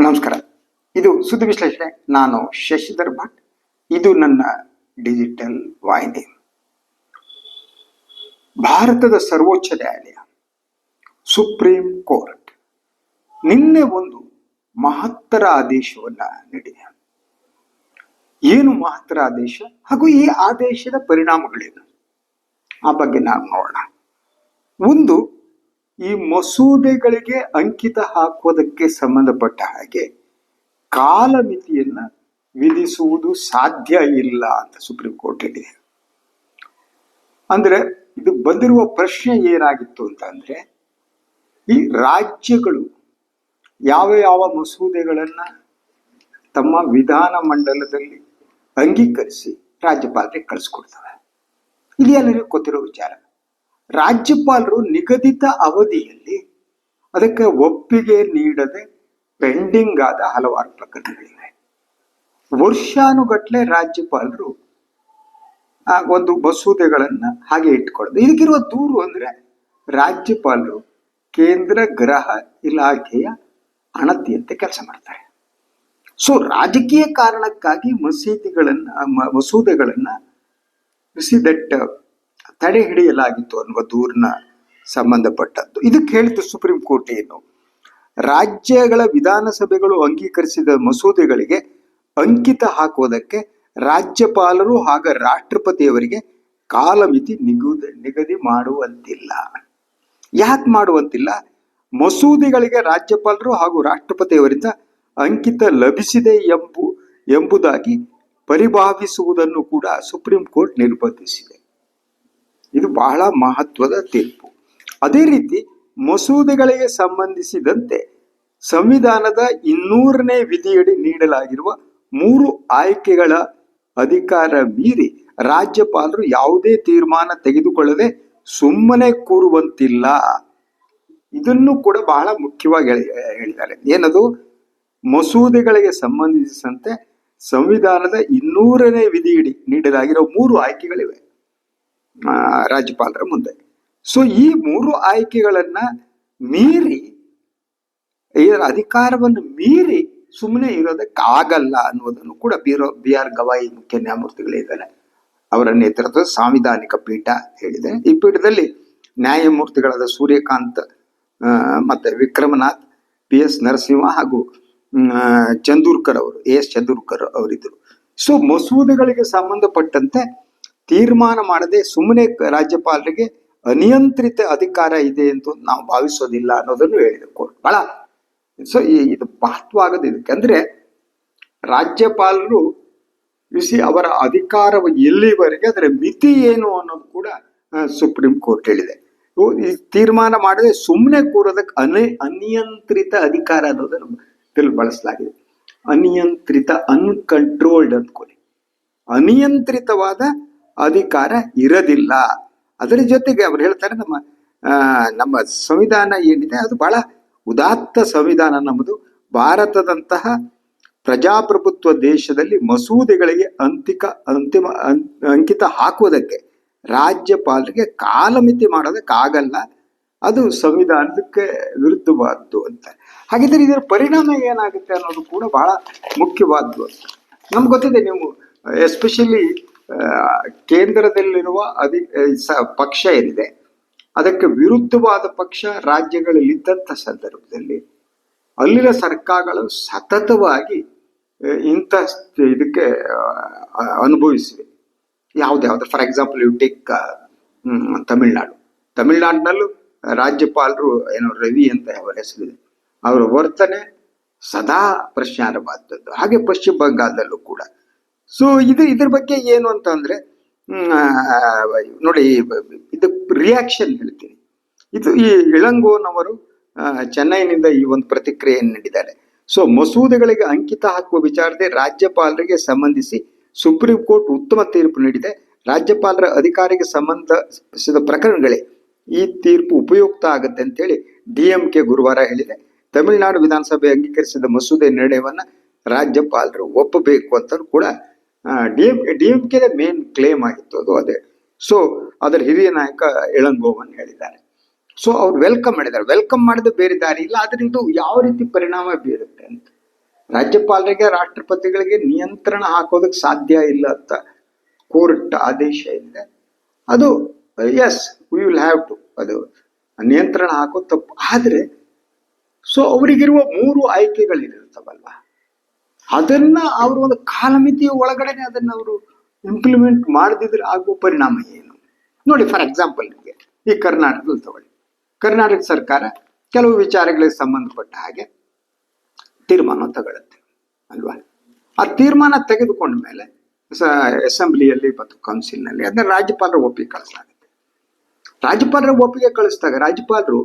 ನಮಸ್ಕಾರ. ಇದು ಸುದ್ದಿ ವಿಶ್ಲೇಷಣೆ. ನಾನು ಶಶಿಧರ್ ಭಟ್. ಇದು ನನ್ನ ಡಿಜಿಟಲ್ ವಾಹಿನಿ. ಭಾರತದ ಸರ್ವೋಚ್ಚ ನ್ಯಾಯಾಲಯ, ಸುಪ್ರೀಂ ಕೋರ್ಟ್ ನಿನ್ನೆ ಒಂದು ಮಹತ್ತರ ಆದೇಶವನ್ನ ನೀಡಿದೆ. ಏನು ಮಹತ್ತರ ಆದೇಶ? ಹಾಗೂ ಈ ಆದೇಶದ ಪರಿಣಾಮಗಳೇನು? ಆ ಬಗ್ಗೆ ನಾವು ನೋಡೋಣ. ಒಂದು ಈ ಮಸೂದೆಗಳಿಗೆ ಅಂಕಿತ ಹಾಕುವುದಕ್ಕೆ ಸಂಬಂಧಪಟ್ಟ ಹಾಗೆ ಕಾಲಮಿತಿಯನ್ನು ವಿಧಿಸುವುದು ಸಾಧ್ಯ ಇಲ್ಲ ಅಂತ ಸುಪ್ರೀಂ ಕೋರ್ಟ್ ಹೇಳಿದೆ. ಅಂದ್ರೆ ಇದು ಬಂದಿರುವ ಪ್ರಶ್ನೆ ಏನಾಗಿತ್ತು ಅಂತ ಅಂದ್ರೆ ಈ ರಾಜ್ಯಗಳು ಯಾವ ಯಾವ ಮಸೂದೆಗಳನ್ನ ತಮ್ಮ ವಿಧಾನ ಮಂಡಲದಲ್ಲಿ ಅಂಗೀಕರಿಸಿ ರಾಜ್ಯಪಾಲರಿಗೆ ಕಳಿಸ್ಕೊಡ್ತವೆ. ಇದು ಎಲ್ಲರಿಗೂ ಗೊತ್ತಿರೋ ವಿಚಾರ. ರಾಜ್ಯಪಾಲರು ನಿಗದಿತ ಅವಧಿಯಲ್ಲಿ ಅದಕ್ಕೆ ಒಪ್ಪಿಗೆ ನೀಡದೆ ಪೆಂಡಿಂಗ್ ಆದ ಹಲವಾರು ಪ್ರಕರಣಗಳಿವೆ. ವರ್ಷಾನುಗಟ್ಲೆ ರಾಜ್ಯಪಾಲರು, ಆ, ಒಂದು ಮಸೂದೆಗಳನ್ನ ಹಾಗೆ ಇಟ್ಕೊಳ್ಳೋದು. ಇದಕ್ಕಿರುವ ದೂರು ಅಂದ್ರೆ ರಾಜ್ಯಪಾಲರು ಕೇಂದ್ರ ಗೃಹ ಇಲಾಖೆಯ ಅಣತಿಯಂತೆ ಕೆಲಸ ಮಾಡ್ತಾರೆ. ಸೊ ರಾಜಕೀಯ ಕಾರಣಕ್ಕಾಗಿ ಮಸೀದಿಗಳನ್ನ ಮಸೂದೆಗಳನ್ನ ದಟ್ ತಡೆ ಹಿಡಿಯಲಾಗಿತ್ತು ಅನ್ನುವ ದೂರ್ನ ಸಂಬಂಧಪಟ್ಟದ್ದು. ಇದಕ್ಕೆ ಹೇಳಿತು ಸುಪ್ರೀಂ ಕೋರ್ಟ್ ಏನು? ರಾಜ್ಯಗಳ ವಿಧಾನಸಭೆಗಳು ಅಂಗೀಕರಿಸಿದ ಮಸೂದೆಗಳಿಗೆ ಅಂಕಿತ ಹಾಕುವುದಕ್ಕೆ ರಾಜ್ಯಪಾಲರು ಹಾಗೂ ರಾಷ್ಟ್ರಪತಿಯವರಿಗೆ ಕಾಲಮಿತಿ ನಿಗದಿ ನಿಗದಿ ಮಾಡುವಂತಿಲ್ಲ. ಯಾಕೆ ಮಾಡುವಂತಿಲ್ಲ? ಮಸೂದೆಗಳಿಗೆ ರಾಜ್ಯಪಾಲರು ಹಾಗೂ ರಾಷ್ಟ್ರಪತಿಯವರಿಂದ ಅಂಕಿತ ಲಭಿಸಿದೆ ಎಂಬು, ಎಂಬುದಾಗಿ ಪರಿಭಾವಿಸುವುದನ್ನು ಕೂಡ ಸುಪ್ರೀಂ ಕೋರ್ಟ್ ನಿರ್ಬಂಧಿಸಿದೆ. ಇದು ಬಹಳ ಮಹತ್ವದ ತೀರ್ಪು. ಅದೇ ರೀತಿ ಮಸೂದೆಗಳಿಗೆ ಸಂಬಂಧಿಸಿದಂತೆ ಸಂವಿಧಾನದ ಇನ್ನೂರನೇ ವಿಧಿಯಡಿ ನೀಡಲಾಗಿರುವ ಮೂರು ಆಯ್ಕೆಗಳ ಅಧಿಕಾರ ಮೀರಿ ರಾಜ್ಯಪಾಲರು ಯಾವುದೇ ತೀರ್ಮಾನ ತೆಗೆದುಕೊಳ್ಳದೆ ಸುಮ್ಮನೆ ಕೂರುವಂತಿಲ್ಲ. ಇದನ್ನು ಕೂಡ ಬಹಳ ಮುಖ್ಯವಾಗಿ ಹೇಳಿ- ಹೇಳಿದ್ದಾರೆ. ಏನದು? ಮಸೂದೆಗಳಿಗೆ ಸಂಬಂಧಿಸಿದಂತೆ ಸಂವಿಧಾನದ ಇನ್ನೂರನೇ ವಿಧಿಯಡಿ ನೀಡಲಾಗಿರೋ ಮೂರು ಆಯ್ಕೆಗಳಿವೆ. ರಾಜ್ಯಪಾಲರ ಮುಂದೆ. ಸೊ ಈ ಮೂರು ಆಯ್ಕೆಗಳನ್ನ ಮೀರಿ ಇದರ ಅಧಿಕಾರವನ್ನು ಮೀರಿ ಸುಮ್ಮನೆ ಇರೋದಕ್ಕೆ ಆಗಲ್ಲ ಅನ್ನೋದನ್ನು ಕೂಡ ಬಿರೋ, ಬಿ ಆರ್ ಗವಾಯಿ ಮುಖ್ಯ ನ್ಯಾಯಮೂರ್ತಿಗಳಿದ್ದಾರೆ ಅವರ ನೇತೃತ್ವದ ಸಾಂವಿಧಾನಿಕ ಪೀಠ ಹೇಳಿದೆ. ಈ ಪೀಠದಲ್ಲಿ ನ್ಯಾಯಮೂರ್ತಿಗಳಾದ ಸೂರ್ಯಕಾಂತ್ ಮತ್ತೆ ವಿಕ್ರಮನಾಥ್, ಪಿ ಎಸ್ ನರಸಿಂಹ ಹಾಗೂ ಚಂದೂರ್ಕರ್ ಅವರು, ಎ ಎಸ್ ಚಂದೂರ್ಕರ್ ಅವರಿದ್ದರು. ಸೊ ಮಸೂದೆಗಳಿಗೆ ಸಂಬಂಧಪಟ್ಟಂತೆ ತೀರ್ಮಾನ ಮಾಡದೆ ಸುಮ್ಮನೆ ರಾಜ್ಯಪಾಲರಿಗೆ ಅನಿಯಂತ್ರಿತ ಅಧಿಕಾರ ಇದೆ ಅಂತ ನಾವು ಭಾವಿಸೋದಿಲ್ಲ ಅನ್ನೋದನ್ನು ಹೇಳಿದೆ ಕೋರ್ಟ್. ಬಹಳ ಸೊ ಇದು ಮಹತ್ವ ಇದಕ್ಕೆ. ಅಂದ್ರೆ ರಾಜ್ಯಪಾಲರು ಬಿಸಿ ಅವರ ಅಧಿಕಾರವು ಎಲ್ಲಿವರೆಗೆ ಅದರ ಮಿತಿ ಏನು ಅನ್ನೋದು ಕೂಡ ಸುಪ್ರೀಂ ಕೋರ್ಟ್ ಹೇಳಿದೆ. ಈ ತೀರ್ಮಾನ ಮಾಡದೆ ಸುಮ್ಮನೆ ಕೂರೋದಕ್ಕೆ ಅನಿ, ಅನಿಯಂತ್ರಿತ ಅಧಿಕಾರ ಅನ್ನೋದನ್ನು ತಿಳಿ ಬಳಸಲಾಗಿದೆ. ಅನಿಯಂತ್ರಿತ ಅನ್ಕಂಟ್ರೋಲ್ಡ್ ಅಂದ್ಕೊಳ್ಳಿ. ಅನಿಯಂತ್ರಿತವಾದ ಅಧಿಕಾರ ಇರೋದಿಲ್ಲ. ಅದರ ಜೊತೆಗೆ ಅವ್ರು ಹೇಳ್ತಾರೆ ನಮ್ಮ ನಮ್ಮ ಸಂವಿಧಾನ ಏನಿದೆ ಅದು ಬಹಳ ಉದಾತ್ತ ಸಂವಿಧಾನ ನಮ್ಮದು ಭಾರತದಂತಹ ಪ್ರಜಾಪ್ರಭುತ್ವ ದೇಶದಲ್ಲಿ ಮಸೂದೆಗಳಿಗೆ ಅಂತಿಕ, ಅಂತಿಮ ಅಂಕಿತ ಹಾಕುವುದಕ್ಕೆ ರಾಜ್ಯಪಾಲರಿಗೆ ಕಾಲಮಿತಿ ಮಾಡೋದಕ್ಕಾಗಲ್ಲ. ಅದು ಸಂವಿಧಾನಕ್ಕೆ ವಿರುದ್ಧವಾದ್ದು ಅಂತ. ಹಾಗಿದ್ರೆ ಇದರ ಪರಿಣಾಮ ಏನಾಗುತ್ತೆ ಅನ್ನೋದು ಕೂಡ ಬಹಳ ಮುಖ್ಯವಾದ್ದು ನಮ್ಗೆ ಗೊತ್ತಿದೆ ನೀವು, ಎಸ್ಪೆಷಲಿ ಕೇಂದ್ರದಲ್ಲಿರುವ ಅಧಿ ಪಕ್ಷ ಏನಿದೆ, ಅದಕ್ಕೆ ವಿರುದ್ಧವಾದ ಪಕ್ಷ ರಾಜ್ಯಗಳಲ್ಲಿದ್ದಂಥ ಸಂದರ್ಭದಲ್ಲಿ ಅಲ್ಲಿನ ಸರ್ಕಾರಗಳು ಸತತವಾಗಿ ಇಂಥ ಇದಕ್ಕೆ ಅನುಭವಿಸಿವೆ. ಯಾವುದ್ಯಾವುದು for example you take Tamil Nadu. ತಮಿಳ್ನಾಡಿನಲ್ಲೂ ರಾಜ್ಯಪಾಲರು ಏನೋ ರವಿ ಅಂತ ಅವರ ಹೆಸರಿದೆ. ಅವರ ವರ್ತನೆ ಸದಾ ಪ್ರಶ್ನಾರ್ಹವಾದದ್ದು. ಹಾಗೆ ಪಶ್ಚಿಮ ಬಂಗಾಳದಲ್ಲೂ ಕೂಡ. ಸೊ ಇದು ಇದ್ರ ಬಗ್ಗೆ ಏನು ಅಂತ ಅಂದ್ರೆ ನೋಡಿ, ಇದು ರಿಯಾಕ್ಷನ್ ಹೇಳ್ತೀನಿ. ಇದು ಈ ಇಳಂಗೋನವರು ಚೆನ್ನೈನಿಂದ ಈ ಒಂದು ಪ್ರತಿಕ್ರಿಯೆಯನ್ನು ನೀಡಿದ್ದಾರೆ. ಸೊ ಮಸೂದೆಗಳಿಗೆ ಅಂಕಿತ ಹಾಕುವ ವಿಚಾರದೆ ರಾಜ್ಯಪಾಲರಿಗೆ ಸಂಬಂಧಿಸಿ ಸುಪ್ರೀಂ ಕೋರ್ಟ್ ಉತ್ತಮ ತೀರ್ಪು ನೀಡಿದೆ. ರಾಜ್ಯಪಾಲರ ಅಧಿಕಾರಿಗೆ ಸಂಬಂಧಿಸಿದ ಪ್ರಕರಣಗಳೇ ಈ ತೀರ್ಪು ಉಪಯುಕ್ತ ಆಗುತ್ತೆ ಅಂತ ಹೇಳಿ ಡಿಎಂಕೆ ಗುರುವಾರ ಹೇಳಿದೆ. ತಮಿಳುನಾಡು ವಿಧಾನಸಭೆ ಅಂಗೀಕರಿಸಿದ ಮಸೂದೆ ನಿರ್ಣಯವನ್ನ ರಾಜ್ಯಪಾಲರು ಒಪ್ಪಬೇಕು ಅಂತ ಕೂಡ D M K main claim ಆಗಿತ್ತು ಅದು ಅದೇ. ಸೊ ಅದರ ಹಿರಿಯ ನಾಯಕ ಇಳಂಗೋವನ್ ಹೇಳಿದ್ದಾರೆ. ಸೊ ಅವ್ರು ವೆಲ್ಕಮ್ ಮಾಡಿದ್ದಾರೆ. ವೆಲ್ಕಮ್ ಮಾಡಿದ ಬೇರೆ ದಾರಿ ಇಲ್ಲ ಅದರಿಂದ ಯಾವ ರೀತಿ ಪರಿಣಾಮ ಬೀರುತ್ತೆ ಅಂತ. ರಾಜ್ಯಪಾಲರಿಗೆ, ರಾಷ್ಟ್ರಪತಿಗಳಿಗೆ ನಿಯಂತ್ರಣ ಹಾಕೋದಕ್ಕೆ ಸಾಧ್ಯ ಇಲ್ಲ ಅಂತ ಕೋರ್ಟ್ ಆದೇಶ ಇದೆ. ಅದು as we will have to ಅದು ನಿಯಂತ್ರಣ ಹಾಕೋ ತಪ್ಪು. ಆದರೆ ಸೊ ಅವರಿಗಿರುವ ಮೂರು ಆಯ್ಕೆಗಳಿರುತ್ತವಲ್ವಾ? ಅದನ್ನ ಅವರು ಒಂದು ಕಾಲಮಿತಿಯ ಒಳಗಡೆನೆ ಅದನ್ನ ಅವರು ಇಂಪ್ಲಿಮೆಂಟ್ ಮಾಡದಿದ್ರೆ ಆಗುವ ಪರಿಣಾಮ ಏನು? ನೋಡಿ ಫಾರ್ ಎಕ್ಸಾಂಪಲ್ ನಿಮಗೆ, ಈ ಕರ್ನಾಟಕದಲ್ಲಿ ತಗೊಳ್ಳಿ. ಕರ್ನಾಟಕ ಸರ್ಕಾರ ಕೆಲವು ವಿಚಾರಗಳಿಗೆ ಸಂಬಂಧಪಟ್ಟ ಹಾಗೆ ತೀರ್ಮಾನ ತಗೊಳುತ್ತೆ, ಅಲ್ವಾ? ಆ ತೀರ್ಮಾನ ತೆಗೆದುಕೊಂಡ ಮೇಲೆ ಅಸೆಂಬ್ಲಿಯಲ್ಲಿ ಮತ್ತು ಕೌನ್ಸಿಲ್ನಲ್ಲಿ ಅದನ್ನ ರಾಜ್ಯಪಾಲರ ಒಪ್ಪಿಗೆ ಕಳಿಸಲಾಗುತ್ತೆ ರಾಜ್ಯಪಾಲರ ಒಪ್ಪಿಗೆ ಕಳಿಸಿದಾಗ ರಾಜ್ಯಪಾಲರು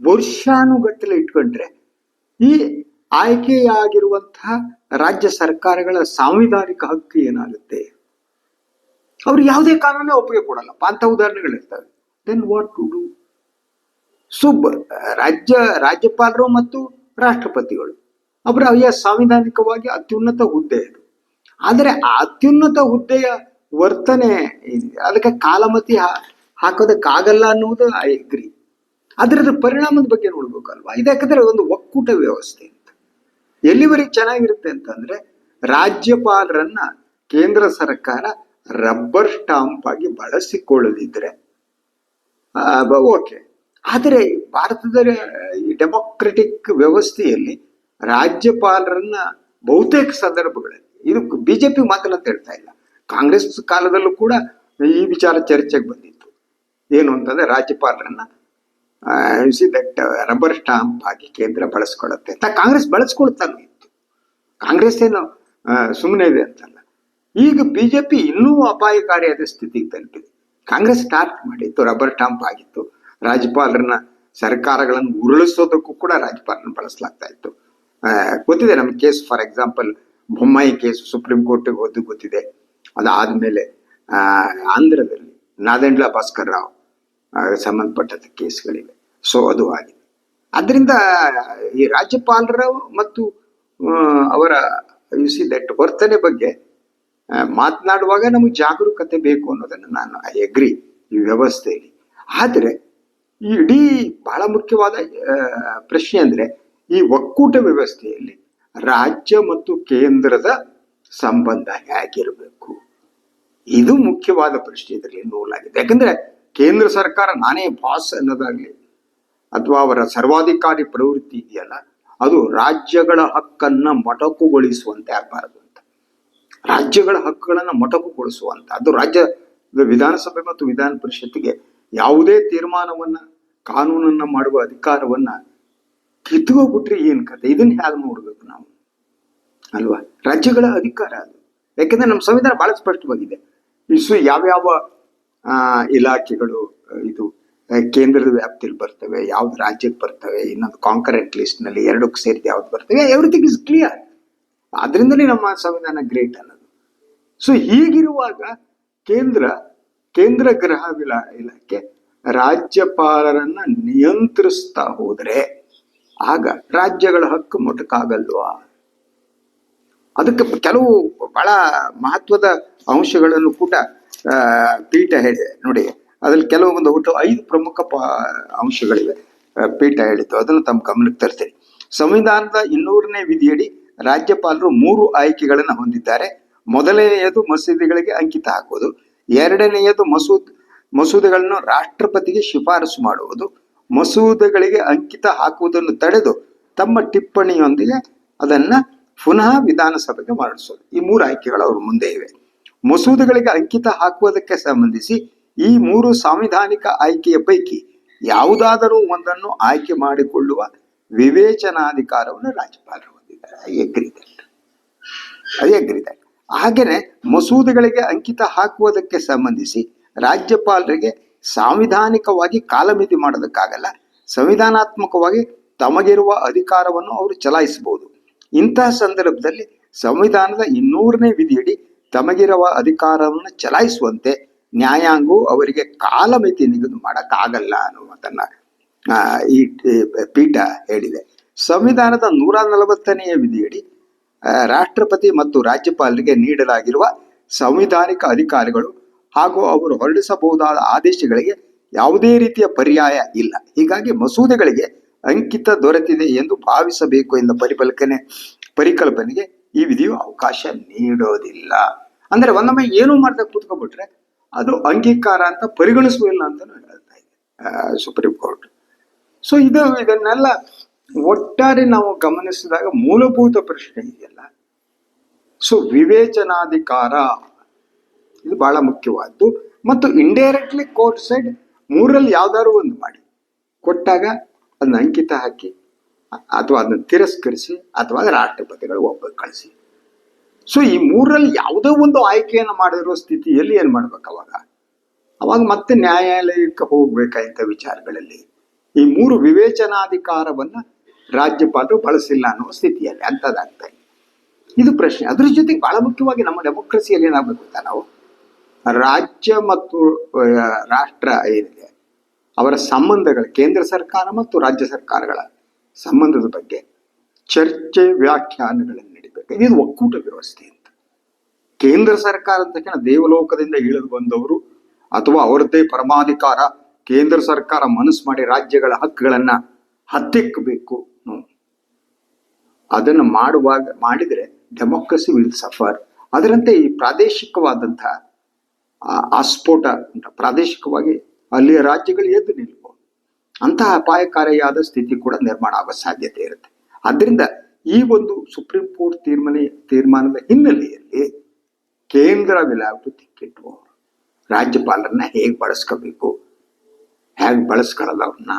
ವರ್ಷಾನುಗಟ್ಟಲೆ ಇಟ್ಕೊಂಡ್ರೆ ಈ ಆಯ್ಕೆಯಾಗಿರುವಂತಹ ರಾಜ್ಯ ಸರ್ಕಾರಗಳ ಸಾಂವಿಧಾನಿಕ ಹಕ್ಕು ಏನಾಗುತ್ತೆ? ಅವ್ರು ಯಾವುದೇ ಕಾನೂನೇ ಒಪ್ಪಿಗೆ ಕೊಡಲ್ಲ. ಅಂತ ಉದಾಹರಣೆಗಳಿರ್ತವೆ then what to do so ರಾಜ್ಯ, ರಾಜ್ಯಪಾಲರು ಮತ್ತು ರಾಷ್ಟ್ರಪತಿಗಳು. ಅವರ ಅಯ್ಯ ಸಾಂವಿಧಾನಿಕವಾಗಿ ಅತ್ಯುನ್ನತ ಹುದ್ದೆ ಇದು ಆದರೆ ಆ ಅತ್ಯುನ್ನತ ಹುದ್ದೆಯ ವರ್ತನೆ. ಅದಕ್ಕೆ ಕಾಲಮತಿ ಹಾಕೋದಕ್ಕಾಗಲ್ಲ ಅನ್ನುವುದು ಐ ಅಗ್ರಿ ಅದರ ಪರಿಣಾಮದ ಬಗ್ಗೆ ನೋಡ್ಬೇಕಲ್ವಾ? ಇದು ಯಾಕಂದ್ರೆ ಒಂದು ಒಕ್ಕೂಟ ವ್ಯವಸ್ಥೆ. ಎಲ್ಲಿವರೆಗೆ ಚೆನ್ನಾಗಿರುತ್ತೆ ಅಂತಂದ್ರೆ ರಾಜ್ಯಪಾಲರನ್ನ ಕೇಂದ್ರ ಸರ್ಕಾರ ರಬ್ಬರ್ ಸ್ಟಾಂಪ್ ಆಗಿ ಬಳಸಿಕೊಳ್ಳದಿದ್ರೆ. ಓಕೆ. ಆದರೆ ಭಾರತದ ಡೆಮೋಕ್ರೆಟಿಕ್ ವ್ಯವಸ್ಥೆಯಲ್ಲಿ ರಾಜ್ಯಪಾಲರನ್ನ ಬಹುತೇಕ ಸಂದರ್ಭಗಳಲ್ಲಿ, ಇದು ಬಿಜೆಪಿ ಮಾತ್ರ ಅಂತ ಹೇಳ್ತಾ ಇಲ್ಲ. ಕಾಂಗ್ರೆಸ್ ಕಾಲದಲ್ಲೂ ಕೂಡ ಈ ವಿಚಾರ ಚರ್ಚೆಗೆ ಬಂದಿತ್ತು. ಏನು ಅಂತಂದ್ರೆ ರಾಜ್ಯಪಾಲರನ್ನ ಸಿ ದಟ್ ರಬ್ಬರ್ ಸ್ಟಾಂಪ್ ಆಗಿ ಕೇಂದ್ರ ಬಳಸ್ಕೊಳ್ಳುತ್ತೆ ಅಂತ ಕಾಂಗ್ರೆಸ್ ಬಳಸ್ಕೊಳ್ತಾನೆ ಇತ್ತು ಕಾಂಗ್ರೆಸ್ ಏನು ಸುಮ್ಮನೆ ಇದೆ ಅಂತಲ್ಲ. ಈಗ ಬಿಜೆಪಿ ಇನ್ನೂ ಅಪಾಯಕಾರಿಯಾದ ಸ್ಥಿತಿಗೆ ತಲುಪಿದೆ ಕಾಂಗ್ರೆಸ್ ಸ್ಟಾರ್ಟ್ ಮಾಡಿತ್ತು ರಬ್ಬರ್ ಸ್ಟಾಂಪ್ ಆಗಿತ್ತು. ರಾಜ್ಯಪಾಲರನ್ನ ಸರ್ಕಾರಗಳನ್ನು ಉರುಳಿಸೋದಕ್ಕೂ ಕೂಡ ರಾಜ್ಯಪಾಲರನ್ನ ಬಳಸಲಾಗ್ತಾ ಇತ್ತು. ಗೊತ್ತಿದೆ ನಮ್ಮ case for example Bommai case supreme ಕೋರ್ಟ್ಗೆ ಹೋದ್ದು ಗೊತ್ತಿದೆ. ಅದಾದ್ಮೇಲೆ ಆಂಧ್ರದಲ್ಲಿ ನಾದೆಂಡ್ಲ ಭಾಸ್ಕರ್ ರಾವ್ ಆ, ಸಂಬಂಧಪಟ್ಟಂತ ಕೇಸ್ಗಳಿವೆ. ಸೊ ಅದು ಆಗಿದೆ. ಅದರಿಂದ ಈ ರಾಜ್ಯಪಾಲರ ಮತ್ತು ಅವರ ಯು ಸಿ ದಟ್ ವರ್ತನೆ ಬಗ್ಗೆ ಮಾತನಾಡುವಾಗ ನಮಗೆ ಜಾಗರೂಕತೆ ಬೇಕು ಅನ್ನೋದನ್ನು ನಾನು ಐ ಅಗ್ರಿ ಈ ವ್ಯವಸ್ಥೆಯಲ್ಲಿ. ಆದರೆ ಈ ಇಡೀ ಬಹಳ ಮುಖ್ಯವಾದ ಪ್ರಶ್ನೆ ಅಂದರೆ ಈ ಒಕ್ಕೂಟ ವ್ಯವಸ್ಥೆಯಲ್ಲಿ ರಾಜ್ಯ ಮತ್ತು ಕೇಂದ್ರದ ಸಂಬಂಧ ಹೇಗಿರಬೇಕು? ಇದು ಮುಖ್ಯವಾದ ಪ್ರಶ್ನೆ ಇದರಲ್ಲಿ ನೂಲಾಗಿದೆ. ಯಾಕಂದ್ರೆ ಕೇಂದ್ರ ಸರ್ಕಾರ ನಾನೇ ಬಾಸ್ ಅನ್ನೋದಾಗ್ಲಿ ಅಥವಾ ಅವರ ಸರ್ವಾಧಿಕಾರಿ ಪ್ರವೃತ್ತಿ ಇದೆಯಲ್ಲ, ಅದು ರಾಜ್ಯಗಳ ಹಕ್ಕನ್ನ ಮೊಟಕುಗೊಳಿಸುವಂತೆ ಆಗಬಾರದು ಅಂತ. ರಾಜ್ಯಗಳ ಹಕ್ಕುಗಳನ್ನ ಮೊಟಕುಗೊಳಿಸುವಂತ, ಅದು ರಾಜ್ಯ ವಿಧಾನಸಭೆ ಮತ್ತು ವಿಧಾನ ಪರಿಷತ್ತಿಗೆ ಯಾವುದೇ ತೀರ್ಮಾನವನ್ನ, ಕಾನೂನನ್ನ ಮಾಡುವ ಅಧಿಕಾರವನ್ನ ಕಿತ್ಕೋಬಿಟ್ರೆ ಏನ್ ಕತೆ ಇದನ್ನ ಹೇಗೆ ನೋಡ್ಬೇಕು ನಾವು? ಅಲ್ವಾ? ರಾಜ್ಯಗಳ ಅಧಿಕಾರ ಅದು. ಯಾಕೆಂದ್ರೆ ನಮ್ಮ ಸಂವಿಧಾನ ಬಹಳ ಸ್ಪಷ್ಟವಾಗಿದೆ. ಇಸು ಯಾವ್ಯಾವ ಇಲಾಖೆಗಳು ಇದು ಕೇಂದ್ರದ ವ್ಯಾಪ್ತಿಯಲ್ಲಿ ಬರ್ತವೆ, ಯಾವ್ದು ರಾಜ್ಯಕ್ಕೆ ಬರ್ತವೆ, ಇನ್ನೊಂದು ಕಾಂಕರೆಂಟ್ ಲಿಸ್ಟ್ನಲ್ಲಿ ಎರಡಕ್ಕೆ ಸೇರಿದ ಯಾವ್ದು ಬರ್ತವೆ ಎವ್ರಿಥಿಂಗ್ ಇಸ್ ಕ್ಲಿಯರ್ ಆದ್ರಿಂದಲೇ ನಮ್ಮ ಸಂವಿಧಾನ ಗ್ರೇಟ್ ಅನ್ನೋದು. ಸೊ ಹೀಗಿರುವಾಗ ಕೇಂದ್ರ ಕೇಂದ್ರ ಗೃಹ ಇಲಾಖೆ ರಾಜ್ಯಪಾಲರನ್ನ ನಿಯಂತ್ರಿಸ್ತಾ ಹೋದ್ರೆ ಆಗ ರಾಜ್ಯಗಳ ಹಕ್ಕು ಮೊಟಕಾಗಲ್ವಾ? ಅದಕ್ಕೆ ಕೆಲವು ಬಹಳ ಮಹತ್ವದ ಅಂಶಗಳನ್ನು ಕೂಡ ಪೀಠ ಹೇಳಿದೆ ನೋಡಿ, ಅದ್ರಲ್ಲಿ ಕೆಲವೊಂದು ಒಟ್ಟು ಐದು ಪ್ರಮುಖ ಅಂಶಗಳಿವೆ. ಪೀಠ ಹೇಳಿತು ಅದನ್ನು ತಮ್ಮ ಗಮನಕ್ಕೆ ತರ್ತೀನಿ. ಸಂವಿಧಾನದ ಇನ್ನೂರನೇ ವಿಧಿಯಡಿ ರಾಜ್ಯಪಾಲರು ಮೂರು ಆಯ್ಕೆಗಳನ್ನು ಹೊಂದಿದ್ದಾರೆ. ಮೊದಲನೆಯದು ಮಸೀದಿಗಳಿಗೆ ಅಂಕಿತ ಹಾಕುವುದು. ಎರಡನೆಯದು ಮಸೂದ್, ಮಸೂದೆಗಳನ್ನು ರಾಷ್ಟ್ರಪತಿಗೆ ಶಿಫಾರಸು ಮಾಡುವುದು. ಮಸೂದೆಗಳಿಗೆ ಅಂಕಿತ ಹಾಕುವುದನ್ನು ತಡೆದು ತಮ್ಮ ಟಿಪ್ಪಣಿಯೊಂದಿಗೆ ಅದನ್ನ ಪುನಃ ವಿಧಾನಸಭೆಗೆ ಮರಳಿಸೋದು. ಈ ಮೂರು ಆಯ್ಕೆಗಳು ಅವ್ರ ಮುಂದೆ ಇವೆ. ಮಸೂದೆಗಳಿಗೆ ಅಂಕಿತ ಹಾಕುವುದಕ್ಕೆ ಸಂಬಂಧಿಸಿ ಈ ಮೂರು ಸಾಂವಿಧಾನಿಕ ಆಯ್ಕೆಯ ಪೈಕಿ ಯಾವುದಾದರೂ ಒಂದನ್ನು ಆಯ್ಕೆ ಮಾಡಿಕೊಳ್ಳುವ ವಿವೇಚನಾಧಿಕಾರವನ್ನು ರಾಜ್ಯಪಾಲರು ಹೊಂದಿದ್ದಾರೆ. ಐ ಅಗ್ರಿ ಮಸೂದೆಗಳಿಗೆ ಅಂಕಿತ ಹಾಕುವುದಕ್ಕೆ ಸಂಬಂಧಿಸಿ ರಾಜ್ಯಪಾಲರಿಗೆ ಸಾಂವಿಧಾನಿಕವಾಗಿ ಕಾಲಮಿತಿ ಮಾಡೋದಕ್ಕಾಗಲ್ಲ. ಸಂವಿಧಾನಾತ್ಮಕವಾಗಿ ತಮಗಿರುವ ಅಧಿಕಾರವನ್ನು ಅವರು ಚಲಾಯಿಸಬಹುದು. ಇಂತಹ ಸಂದರ್ಭದಲ್ಲಿ ಸಂವಿಧಾನದ ಇನ್ನೂರನೇ ವಿಧಿಯಡಿ ತಮಗಿರುವ ಅಧಿಕಾರವನ್ನು ಚಲಾಯಿಸುವಂತೆ ನ್ಯಾಯಾಂಗವು ಅವರಿಗೆ ಕಾಲಮಿತಿ ನಿಗದಿ ಮಾಡೋಕ್ಕಾಗಲ್ಲ ಅನ್ನುವುದನ್ನ ಈ ಪೀಠ ಹೇಳಿದೆ. ಸಂವಿಧಾನದ ನೂರ ನಲವತ್ತನೆಯ ವಿಧಿಯಡಿ ರಾಷ್ಟ್ರಪತಿ ಮತ್ತು ರಾಜ್ಯಪಾಲರಿಗೆ ನೀಡಲಾಗಿರುವ ಸಂವಿಧಾನಿಕ ಅಧಿಕಾರಿಗಳು ಹಾಗೂ ಅವರು ಹೊರಡಿಸಬಹುದಾದ ಆದೇಶಗಳಿಗೆ ಯಾವುದೇ ರೀತಿಯ ಪರ್ಯಾಯ ಇಲ್ಲ. ಹೀಗಾಗಿ ಮಸೂದೆಗಳಿಗೆ ಅಂಕಿತ ದೊರೆತಿದೆ ಎಂದು ಭಾವಿಸಬೇಕು ಎಂದ ಪರಿಕಲ್ಪನೆ ಪರಿಕಲ್ಪನೆಗೆ ಈ ವಿಧಿಯು ಅವಕಾಶ ನೀಡೋದಿಲ್ಲ. ಅಂದ್ರೆ ಒಂದೊಮ್ಮೆ ಏನು ಮಾಡ್ದಾಗ ಕೂತ್ಕೊಂಡ್ಬಿಟ್ರೆ ಅದು ಅಂಗೀಕಾರ ಅಂತ ಪರಿಗಣಿಸುವುದಿಲ್ಲ ಅಂತಾನು ಹೇಳ್ತಾ ಇದೆ ಸುಪ್ರೀಂ ಕೋರ್ಟ್ ಸೊ ಇದು ಇದನ್ನೆಲ್ಲ ಒಟ್ಟಾರೆ ನಾವು ಗಮನಿಸಿದಾಗ ಮೂಲಭೂತ ಪ್ರಶ್ನೆ ಇದೆಯಲ್ಲ. ಸೊ ವಿವೇಚನಾಧಿಕಾರ ಇದು ಬಹಳ ಮುಖ್ಯವಾದ್ದು. ಮತ್ತು ಇಂಡೈರೆಕ್ಟ್ಲಿ ಕೋರ್ಟ್ ಸೈಡ್ ಮೂರಲ್ಲಿ ಯಾವ್ದಾದ್ರು ಒಂದು ಮಾಡಿ. ಕೊಟ್ಟಾಗ ಅದನ್ನ ಅಂಕಿತ ಹಾಕಿ, ಅಥವಾ ಅದನ್ನ ತಿರಸ್ಕರಿಸಿ, ಅಥವಾ ರಾಷ್ಟ್ರಪತಿಗಳು ಒಬ್ಬ ಕಳಿಸಿ. ಸೊ ಈ ಮೂರಲ್ಲಿ ಯಾವುದೋ ಒಂದು ಆಯ್ಕೆಯನ್ನು ಮಾಡಿರೋ ಸ್ಥಿತಿಯಲ್ಲಿ ಏನು ಮಾಡ್ಬೇಕು ಅವಾಗ? ಅವಾಗ ಮತ್ತೆ ನ್ಯಾಯಾಲಯಕ್ಕೆ ಹೋಗ್ಬೇಕಾಯ್ತ ವಿಚಾರಗಳಲ್ಲಿ. ಈ ಮೂರು ವಿವೇಚನಾಧಿಕಾರವನ್ನು ರಾಜ್ಯಪಾಲರು ಬಳಸಿಲ್ಲ ಅನ್ನೋ ಸ್ಥಿತಿಯಲ್ಲಿ ಅಂತದಾಗ್ತಾ ಇದೆ. ಇದು ಪ್ರಶ್ನೆ. ಅದ್ರ ಜೊತೆಗೆ ಬಹಳ ಮುಖ್ಯವಾಗಿ ನಮ್ಮ ಡೆಮೋಕ್ರಸಿಯಲ್ಲಿ ಏನಾಗಬೇಕು ಅಂತ ನಾವು? ರಾಜ್ಯ ಮತ್ತು ರಾಷ್ಟ್ರ ಏನಿದೆ, ಅವರ ಸಂಬಂಧಗಳು, ಕೇಂದ್ರ ಸರ್ಕಾರ ಮತ್ತು ರಾಜ್ಯ ಸರ್ಕಾರಗಳ ಸಂಬಂಧದ ಬಗ್ಗೆ ಚರ್ಚೆ ವ್ಯಾಖ್ಯಾನಗಳನ್ನು ನಡಿಬೇಕು ಇದು ಒಕ್ಕೂಟ ವ್ಯವಸ್ಥೆ ಅಂತ. ಕೇಂದ್ರ ಸರ್ಕಾರ ಅಂತ ತಕ್ಷಣ ದೇವಲೋಕದಿಂದ ಇಳಿದು ಬಂದವರು ಅಥವಾ ಅವರದ್ದೇ ಪರಮಾಧಿಕಾರ ಕೇಂದ್ರ ಸರ್ಕಾರ ಮನಸ್ಸು ಮಾಡಿ ರಾಜ್ಯಗಳ ಹಕ್ಕುಗಳನ್ನ ಹತ್ತಿಕ್ಕಬೇಕು. ಅದನ್ನು ಮಾಡುವಾಗ, ಮಾಡಿದ್ರೆ ಡೆಮೋಕ್ರಸಿ ವಿಲ್ ಸಫರ್. ಅದರಂತೆ ಈ ಪ್ರಾದೇಶಿಕವಾದಂತಹ ಆಸ್ಫೋಟ ಅಂತ ಪ್ರಾದೇಶಿಕವಾಗಿ ಅಲ್ಲಿಯ ರಾಜ್ಯಗಳು ಎದ್ದು ನಿಲ್ಬಹುದು ಅಂತಹ ಅಪಾಯಕಾರಿಯಾದ ಸ್ಥಿತಿ ಕೂಡ ನಿರ್ಮಾಣ ಆಗೋ ಸಾಧ್ಯತೆ ಇರುತ್ತೆ. ಆದ್ರಿಂದ ಈ ಒಂದು ಸುಪ್ರೀಂ ಕೋರ್ಟ್ ತೀರ್ಮಾನ, ತೀರ್ಮಾನದ ಹಿನ್ನೆಲೆಯಲ್ಲಿ ಕೇಂದ್ರ ವಿಲ್ ಹ್ಯಾವ್ ರಾಜ್ಯಪಾಲರನ್ನ ಹೇಗೆ ಬಳಸ್ಕೋಬೇಕು? ಹೇಗೆ ಬಳಸ್ಕೊಳ್ಳೋದು ಅವ್ರನ್ನ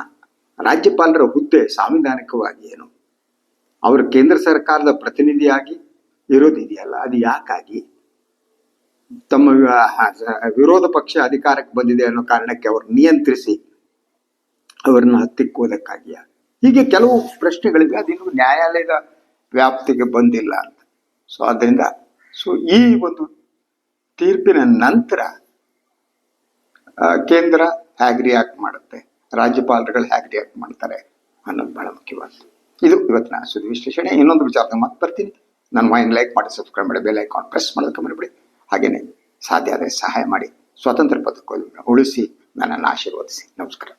ರಾಜ್ಯಪಾಲರ ಹುದ್ದೆ ಸಾಂವಿಧಾನಿಕವಾಗಿ ಏನು ಅವರು ಕೇಂದ್ರ ಸರ್ಕಾರದ ಪ್ರತಿನಿಧಿಯಾಗಿ ಇರೋದಿದೆಯಲ್ಲ, ಅದು ಯಾಕಾಗಿ? ತಮ್ಮ ವಿರೋಧ ಪಕ್ಷ ಅಧಿಕಾರಕ್ಕೆ ಬಂದಿದೆ ಅನ್ನೋ ಕಾರಣಕ್ಕೆ ಅವರು ನಿಯಂತ್ರಿಸಿ ಅವರನ್ನ ಹತ್ತಿಕ್ಕೋದಕ್ಕಾಗಿಯಾ? ಹೀಗೆ ಕೆಲವು ಪ್ರಶ್ನೆಗಳಿವೆ, ಅದಿನ್ನು ನ್ಯಾಯಾಲಯದ ವ್ಯಾಪ್ತಿಗೆ ಬಂದಿಲ್ಲ ಅಂತ. ಸೊ ಅದರಿಂದ ಸೊ ಈ ಒಂದು ತೀರ್ಪಿನ ನಂತರ ಕೇಂದ್ರ ಹ್ಯಾಗ್ ರಿಯಾಕ್ಟ್ ಮಾಡುತ್ತೆ? ರಾಜ್ಯಪಾಲರುಗಳು ಹ್ಯಾಗ್ ರಿಯಾಕ್ಟ್ ಮಾಡ್ತಾರೆ ಅನ್ನೋದು ಬಹಳ ಮುಖ್ಯವಾದ್ದು. ಇದು ಇವತ್ತಿನ ಸುದ್ದಿ ವಿಶ್ಲೇಷಣೆ. ಇನ್ನೊಂದು ವಿಚಾರದ ಮತ್ತೆ ಬರ್ತೀನಿ. ನನ್ನ ಮೈನ್ ಲೈಕ್ ಮಾಡಿ, ಸಬ್ಸ್ಕ್ರೈಬ್ ಮಾಡಿ, ಬೆಲ್ ಐಕಾನ್ ಪ್ರೆಸ್ ಮಾಡೋದಕ್ಕೆ ಮರಿಬೇಡಿ. ಹಾಗೇನೆ, ಸಾಧ್ಯ ಆದರೆ ಸಹಾಯ ಮಾಡಿ. ಸ್ವಾತಂತ್ರ್ಯ ಪದಕವನ್ನು ಉಳಿಸಿ, ನನ್ನನ್ನು ಆಶೀರ್ವದಿಸಿ. ನಮಸ್ಕಾರ.